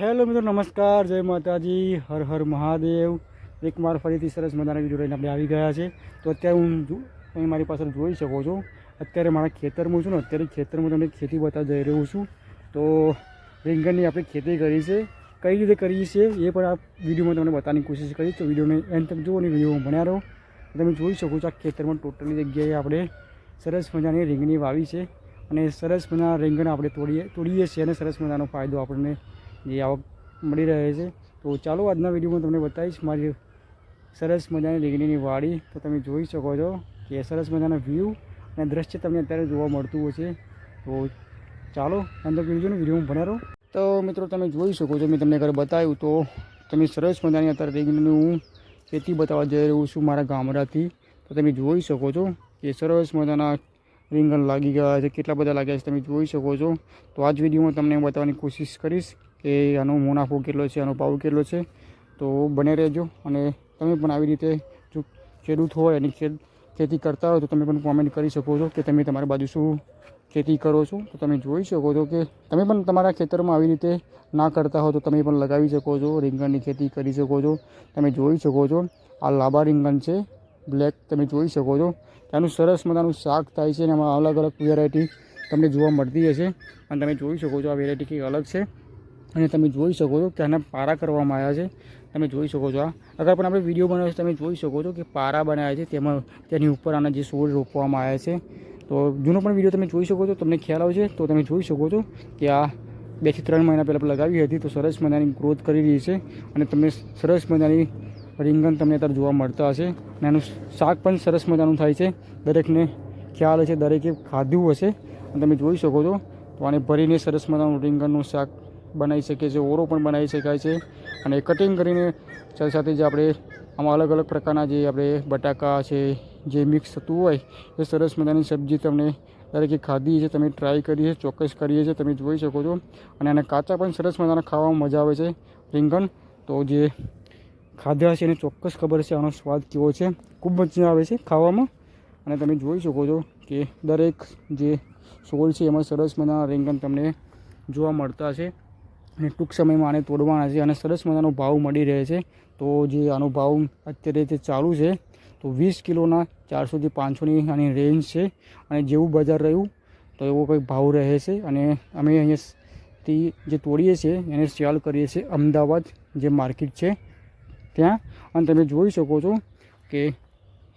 Hello મિત્રો, નમસ્કાર. જય માતાજી. હર હર મહાદેવ. એક માર ફરીથી સરસ મજાના વીડિયો લઈને આપણે આવી ગયા છે. તો અત્યારે હું તમે મારી પાછળ જોઈ શકો છો. અત્યારે મારા ખેતરમાં છું ને, અત્યારે ખેતરમાં તમને ખેતી બતાવવા જઈ રહ્યો છું. તો રીંગણની આપણે ખેતી કરી છે. કઈ રીતે કરી છે એ પણ આ વિડીયોમાં તમને બતાવવાની કોશિશ કરી તો વિડીયોને એન્ડ તક જુઓ અને વિડીયોમાં ભણ્યા રહો તમે જોઈ શકો છો આ ખેતરમાં ટોટલી જગ્યાએ આપણે સરસ મજાની રીંગણી વાવી છે. અને સરસ મજાના રીંગણ આપણે તોડીએ તોડીએ છીએ અને સરસ મજાનો ફાયદો આપણને જે આવક મળી રહે છે. તો ચાલો આજના વિડીયોમાં તમને બતાવીશ મારી સરસ મજાની રીંગણીની વાડી. તો તમે જોઈ શકો છો કે સરસ મજાના વ્યૂ અને દ્રશ્ય તમને અત્યારે જોવા મળતું હોય છે તો ચાલો, અંદર ને વિડીયોમાં રહો તો મિત્રો, તમે જોઈ શકો છો, મેં તમને ઘરે બતાવ્યું તો તમે સરસ મજાની અત્યારે રીંગણીની હું ખેતી બતાવવા જઈ રહ્યો છું મારા ગામડાથી. તો તમે જોઈ શકો છો કે સરસ મજાના રીંગણ લાગી ગયા છે, કેટલા બધા લાગ્યા છે તમે જોઈ શકો છો. તો આ જ વિડીયોમાં તમને બતાવવાની કોશિશ કરીશ કે આનો મુનાફો કેટલો છે, આનો ભાવ કેટલો છે, તો બને રહેજો. અને તમે પણ આવી રીતે જો ખેડૂત હોય અને ખેત કરતા હોય તો તમે પણ કોમેન્ટ કરી શકો છો કે તમે તમારી બાજુ શું ખેતી કરો છો. તો તમે જોઈ શકો છો કે તમે પણ તમારા ખેતરમાં આવી રીતે ના કરતા હો તો તમે પણ લગાવી શકો છો, રીંગણની ખેતી કરી શકો છો. તમે જોઈ શકો છો આ લાંબા રીંગણ છે બ્લેક તમે જોઈ શકો છો. ત્યાંનું સરસ મજાનું શાક થાય છે અને એમાં અલગ અલગ વેરાયટી તમને જોવા મળતી હશે. અને તમે જોઈ શકો છો આ વેરાયટી કંઈક અલગ છે. અને તમે જોઈ શકો છો કે આના પારા કરવામાં આવ્યા છે. તમે જોઈ શકો છો આ. અગર પણ આપણે વીડિયો બનાવ્યો તમે જોઈ શકો છો કે પારા બનાવ્યા છે. તેમાં તેની ઉપર આના જે સોડ રોપવામાં આવ્યા છે. તો જૂનો પણ વીડિયો તમે જોઈ શકો છો. તમને ખ્યાલ આવશે તો તમે જોઈ શકો છો કે આ બેથી ત્રણ મહિના પહેલાં લગાવી હતી તો સરસ મજાની ગ્રોથ કરી રહી છે. અને તમને સરસ મજાની રીંગણ તમને અત્યારે જોવા મળતા હશે. અને એનું શાક પણ સરસ મજાનું થાય છે. દરેકને ખ્યાલ હશે, દરેકે ખાધું હશે. અને તમે જોઈ શકો છો તો આને ભરીને સરસ મજાનું રીંગણનું શાક બનાવી શકીએ છીએ, ઓરો પણ બનાવી શકાય છે. અને કટિંગ કરીને સાથે સાથે જે આપણે આમાં અલગ અલગ પ્રકારના જે આપણે બટાકા છે, જે મિક્સ થતું હોય, એ સરસ મજાની સબ્જી તમને દરેકે ખાધી છે, તમે ટ્રાય કરી છે, ચોક્કસ કરીએ છીએ, તમે જોઈ શકો છો. અને આને કાચા પણ સરસ મજાના ખાવામાં મજા આવે છે, રીંગણ. તો જે ખાધા છે એને ચોક્કસ ખબર છે, આનો સ્વાદ કેવો છે. ખૂબ મજા આવે છે ખાવામાં. અને તમે જોઈ શકો છો કે દરેક જે સોલ છે, એમાં સરસ મજાના રીંગણ તમને જોવા મળતા છે. અને ટૂંક સમયમાં આને તોડવાના છે અને સરસ મજાનો ભાવ મળી રહે છે. તો જે આનો ભાવ અત્યારે જે ચાલુ છે, તો વીસ કિલોના ચારસોથી પાંચસોની આની રેન્જ છે. અને જેવું બજાર રહ્યું, તો એવો કંઈક ભાવ રહે છે. અને અમે અહીંયાથી જે તોડીએ છીએ, એને સેલ કરીએ છીએ અમદાવાદ જે માર્કેટ છે ત્યાં. અને તમે જોઈ શકો છો કે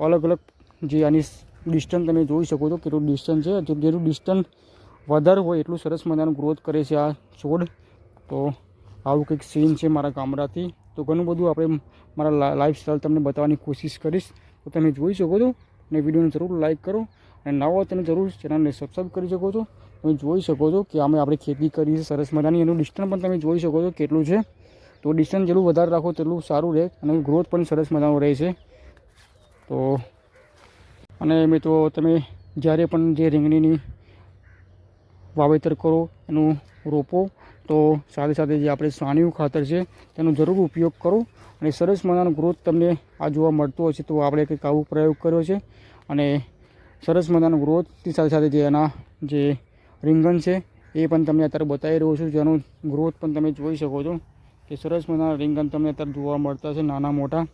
અલગ અલગ જે આની ડિસ્ટન્સ તમે જોઈ શકો છો, કેટલું ડિસ્ટન્સ છે. જેટલું ડિસ્ટન્સ વધારે હોય એટલું સરસ મજાનું ગ્રોથ કરે છે આ છોડ. તો આવું કંઈક સીન છે મારા ગામડાથી. તો ઘણું બધું આપણે મારા લાઈફ સ્ટાઈલ તમને બતાવવાની કોશિશ કરીશ. તો તમે જોઈ શકો છો. અને વિડીયોને જરૂર લાઈક કરો. અને નવા તમે જરૂર ચેનલને સબસ્ક્રાઈબ કરી શકો છો. તમે જોઈ શકો છો કે અમે આપણે ખેતી કરી છે, સરસ મજાની. એનું ડિસ્ટન્સ પણ તમે જોઈ શકો છો કેટલું છે. તો ડિસ્ટન્સ જેટલું વધારે રાખો તેટલું સારું રહે અને ગ્રોથ પણ સરસ મજાનો રહે છે. તો અને મિત્રો, તમે જ્યારે પણ જે રીંગણીની વાવેતર કરો, એનું રોપો. તો સાથે સાથે જે આપણે સાણિયું ખાતર છે, તેનો જરૂર ઉપયોગ કરો અને સરસ મજાનો ગ્રોથ તમને આ જોવા મળતો હશે તો આપણે કંઈક આવો પ્રયોગ કર્યો છે. અને સરસ મજાનો ગ્રોથની સાથે સાથે જે એના જે રીંગણ છે, એ પણ તમને અત્યારે બતાવી રહ્યો છું. જેનો ગ્રોથ પણ તમે જોઈ શકો છો કે સરસ મજાના રીંગણ તમને અત્યારે જોવા મળતા છે નાના મોટા.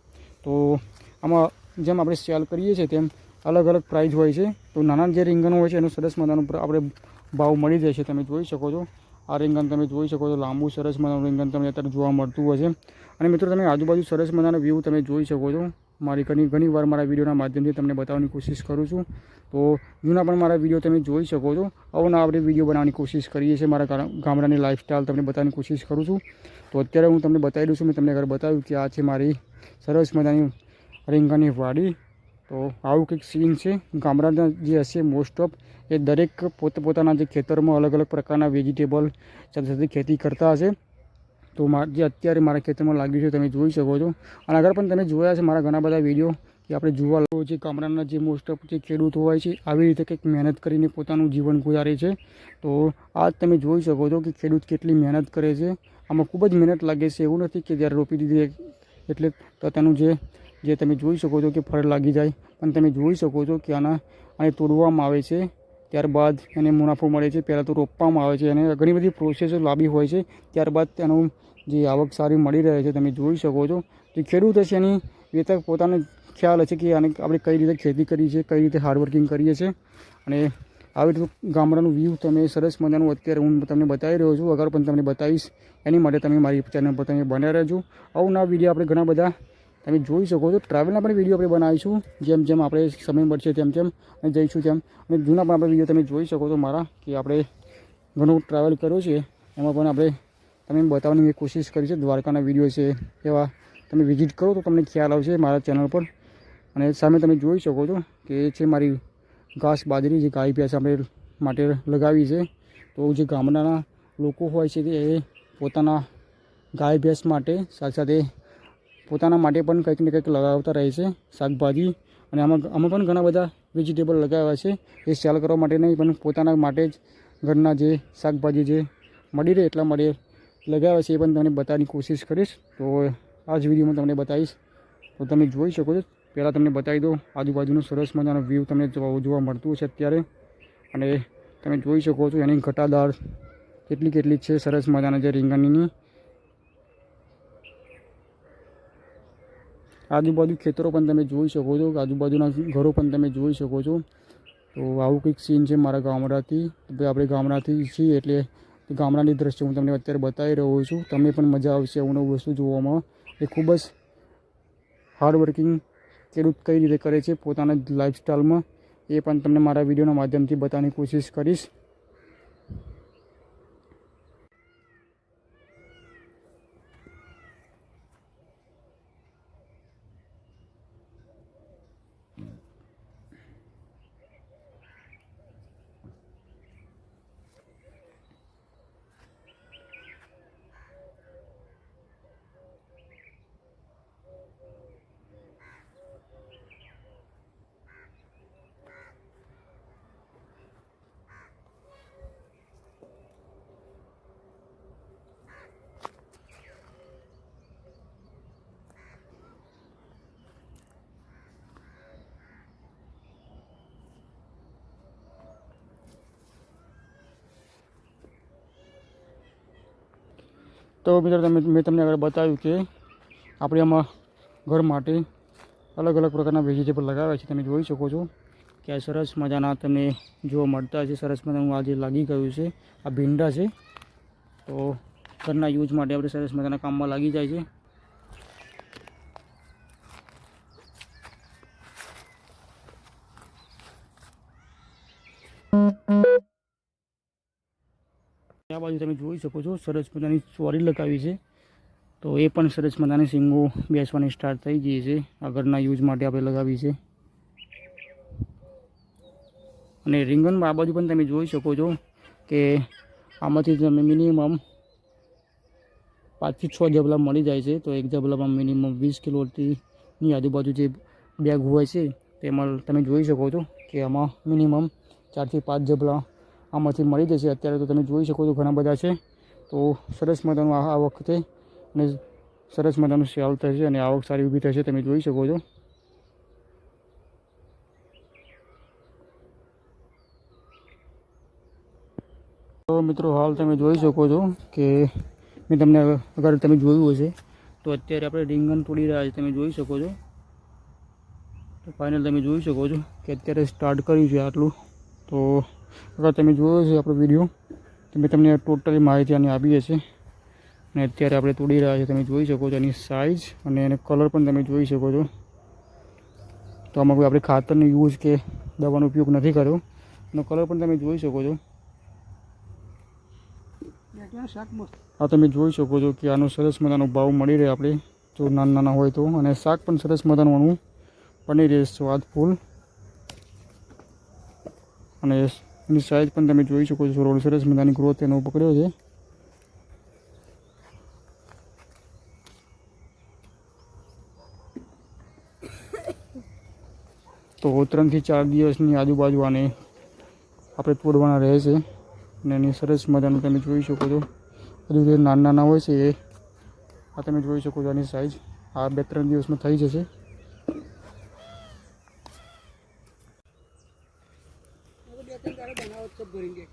તો આમાં જેમ આપણે સેલ કરીએ છીએ તેમ અલગ અલગ પ્રાઇસ હોય છે. તો નાના જે રીંગણ હોય છે, એનું સરસ મજાનો આપણે ભાવ મળી જાય છે, તમે જોઈ શકો છો. આ રીંગણ તમે જોઈ શકો છો, લાંબુ સરસ મજાનું રીંગણ તમને અત્યારે જોવા મળતું છે. અને મિત્રો તમે આજુબાજુ સરસ મજાના વ્યૂ તમે જોઈ શકો છો. મારી ઘણી ઘણી વાર મારા વિડીયોના માધ્યમથી તમને બતાવવાની કોશિશ કરું છું. તો જૂના પણ મારા વીડિયો તમે જોઈ શકો છો. અવના આપણે વીડિયો બનાવવાની કોશિશ કરીએ છીએ. મારા ગામ- ગામડાની લાઇફસ્ટાઈલ તમને બતાવવાની કોશિશ કરું છું. તો અત્યારે હું તમને બતાવી દઉં છું. મેં તમને ઘરે બતાવ્યું કે આ છે મારી સરસ મજાની રીંગણની વાડી. તો આવું કંઈક સીન છે. ગામડાના જે હશે મોસ્ટ ઓફ એ દરેક પોતપોતાના જે ખેતરમાં અલગ અલગ પ્રકારના વેજીટેબલ સાથે સાથે ખેતી કરતા હશે. તો મારે જે અત્યારે મારા ખેતરમાં લાગ્યું છે તમે જોઈ શકો છો. અને આગળ પણ તમે જોયા છે મારા ઘણા બધા વીડિયો કે આપણે જોવા લોકો જે ગામડાના જે મોસ્ટ ઓફ જે ખેડૂતો હોય છે, આવી રીતે કંઈક મહેનત કરીને પોતાનું જીવન ગુજારે છે. તો આ તમે જોઈ શકો છો કે ખેડૂત કેટલી મહેનત કરે છે. આમાં ખૂબ જ મહેનત લાગે છે. એવું નથી કે જ્યારે રોપી દીધી એટલે તેનું જે જે તમે જોઈ શકો છો કે ફળ લાગી જાય. પણ તમે જોઈ શકો છો કે આના આને તોડવામાં આવે છે. ત્યારબાદ એને મુનાફો મળે છે. પહેલાં તો રોપવામાં આવે છે. અને ઘણી બધી પ્રોસેસો લાંબી હોય છે. ત્યારબાદ તેનું જે આવક સારી મળી રહે છે. તમે જોઈ શકો છો જે ખેડૂત હશે એની તો પોતાને ખ્યાલ હશે કે આને આપણે કઈ રીતે ખેતી કરી છે કઈ રીતે હાર્ડવર્કિંગ કરીએ છીએ. અને આવી રીતનું ગામડાનું વ્યૂ તમે સરસ મજાનું અત્યારે હું તમને બતાવી રહ્યો છું. અગર પણ તમને બતાવીશ. એની માટે તમે મારી ચેનલ પર તમે બન્યા રહેજો. આવું ના વીડિયો આપણે ઘણા બધા તમે જોઈ શકો છો ટ્રાવેલના પણ વીડિયો આપણે બનાવીશું. જેમ જેમ આપણે સમય મળશે તેમ તેમ અને જઈશું તેમ. અને જૂના પણ આપણે વીડિયો તમે જોઈ શકો છો મારા, કે આપણે ઘણું ટ્રાવેલ કર્યો છે. એમાં પણ આપણે તમે બતાવવાની કોશિશ કરી છે, દ્વારકાના વીડિયો છે, એવા તમે વિઝિટ કરો તો તમને ખ્યાલ આવશે મારા ચેનલ પર. અને સામે તમે જોઈ શકો છો કે એ છે મારી ઘાસ બાજરી જે ગાય ભેંસ આપણે માટે લગાવી છે. તો જે ગામડાના લોકો હોય છે તે એ પોતાના ગાય ભેંસ માટે સાથે સાથે પોતાના માટે પણ કંઈક ને કંઈક લગાવતા રહે છે, શાકભાજી. અને આમાં આમાં પણ ઘણા બધા વેજીટેબલ લગાવ્યા છે. એ સેલ કરવા માટે નહીં, પણ પોતાના માટે જ ઘરના જે શાકભાજી જે મળી રહે એટલા માટે લગાવ્યા છે. એ પણ તમને બતાવવાની કોશિશ કરીશ. તો આ જ વિડીયોમાં તમને બતાવીશ. તો તમે જોઈ શકો છો. પહેલાં તમને બતાવી દો આજુબાજુનો સરસ મજાનો વ્યૂ તમને જોવા મળતું છે અત્યારે. અને તમે જોઈ શકો છો એની ઘટાદાર કેટલી કેટલી છે, સરસ મજાના જે રીંગણની. આજુબાજુ ખેતરો પણ તમે જોઈ શકો છો, આજુબાજુના ઘરો પણ તમે જોઈ શકો છો. તો આવું કંઈક સીન છે મારા ગામડાથી. આપણે ગામડાથી છીએ એટલે ગામડાની દ્રશ્ય હું તમને અત્યારે બતાવી રહ્યો છું. તમે પણ મજા આવશે આવું વસ્તુ જોવામાં. એ ખૂબ જ હાર્ડવર્કિંગ ખેડૂત કઈ રીતે કરે છે પોતાના લાઈફસ્ટાઈલમાં એ પણ તમને મારા વિડીયોના માધ્યમથી બતાવવાની કોશિશ કરીશ. તો મિત્રો, તમે મેં તમને આગળ બતાવ્યું કે આપણે આમાં ઘર માટે અલગ અલગ પ્રકારના વેજીટેબલ લગાવ્યા છે. તમે જોઈ શકો છો કે આ સરસ મજાના તમને જોવા મળતા છે સરસ મજાનું આજે લાગી ગયું છે, આ ભીંડા છે, તો ઘરના યુઝ માટે આપણે સરસ મજાના કામમાં લાગી જાય છે. આ બાજુ તમે જોઈ શકો છો, સરસ મજાની ચોરી લગાવી છે. તો એ પણ સરસ મજાની સિંગો બેસવાની સ્ટાર્ટ થઈ ગઈ છે આગળના યુઝ માટે આપણે લગાવી છે. અને રીંગણ આ બાજુ પણ તમે જોઈ શકો છો કે આમાંથી તમે મિનિમમ પાંચથી છ જબલા મળી જાય છે. તો એક જબલામાં મિનિમમ વીસ કિલોની આજુબાજુ જે બેગ હોય છે, તેમાં તમે જોઈ શકો છો કે આમાં મિનિમમ ચારથી પાંચ જબલા આમાંથી મળી જશે. અત્યારે તો તમે જોઈ શકો છો ઘણા બધા છે. તો સરસ મજાનું આ વખતે અને સરસ મજાનું સેલ થશે અને આવક સારી ઊભી થશે, તમે જોઈ શકો છો. તો મિત્રો, હાલ તમે જોઈ શકો છો કે મેં તમને અગર તમે જોયું હશે, તો અત્યારે આપણે રીંગણ તોડી રહ્યા છે, તમે જોઈ શકો છો. તો ફાઇનલ તમે જોઈ શકો છો કે અત્યારે સ્ટાર્ટ કર્યું છે આટલું. તો અગર તમે જોયો છે આપણો વીડિયો તમે તમને ટોટલી માહિતી આની આપી હશે અને અત્યારે આપણે તોડી રહ્યા છીએ તમે જોઈ શકો છો એની સાઇઝ અને એનો કલર પણ તમે જોઈ શકો છો. તો આમાં કોઈ આપણે ખાતરનો યુઝ કે દવાનો ઉપયોગ નથી કર્યો. એનો કલર પણ તમે જોઈ શકો છો. આ તમે જોઈ શકો છો કે આનો સરસ મજાનો ભાવ મળી રહે આપણે. જો નાના નાના હોય તો. અને શાક પણ સરસ મજાનું બની રહે સ્વાદ ફૂલ. અને એની સાઇઝ પણ તમે જોઈ શકો છો. રોડ સરસ મજાની ગ્રોથ એનો પકડ્યો છે. તો ત્રણથી ચાર દિવસની આજુબાજુ આને આપણે તોડવાના રહે છે અને એની સરસ મજાનું તમે જોઈ શકો છો. હજુ જે નાના નાના હોય છે એ, આ તમે જોઈ શકો છો આની સાઇઝ આ બે ત્રણ દિવસમાં થઈ જશે ભરીને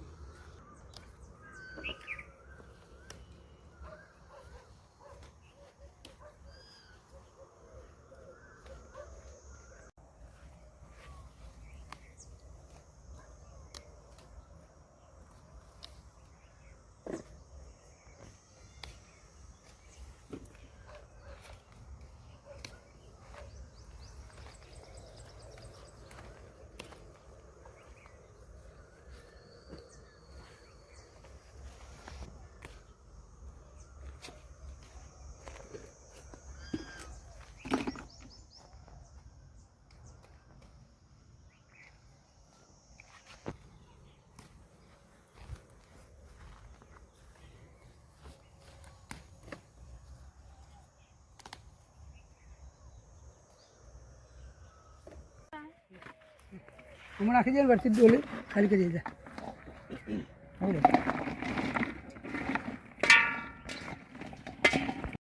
હમણાં રાખી દે વરસી ડોલે, ખાલી કરી દે.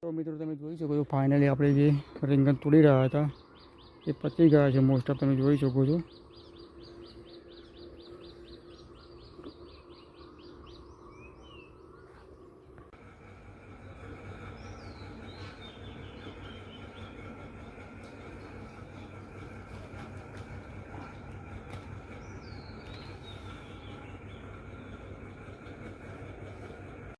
તો મિત્રો, તમે જોઈ શકો છો ફાઇનલી આપણે જે રીંગણ તોડી રહ્યા હતા, એ પતી ગયા છે. મોસ્ટ ઓફ તમે જોઈ શકો છો.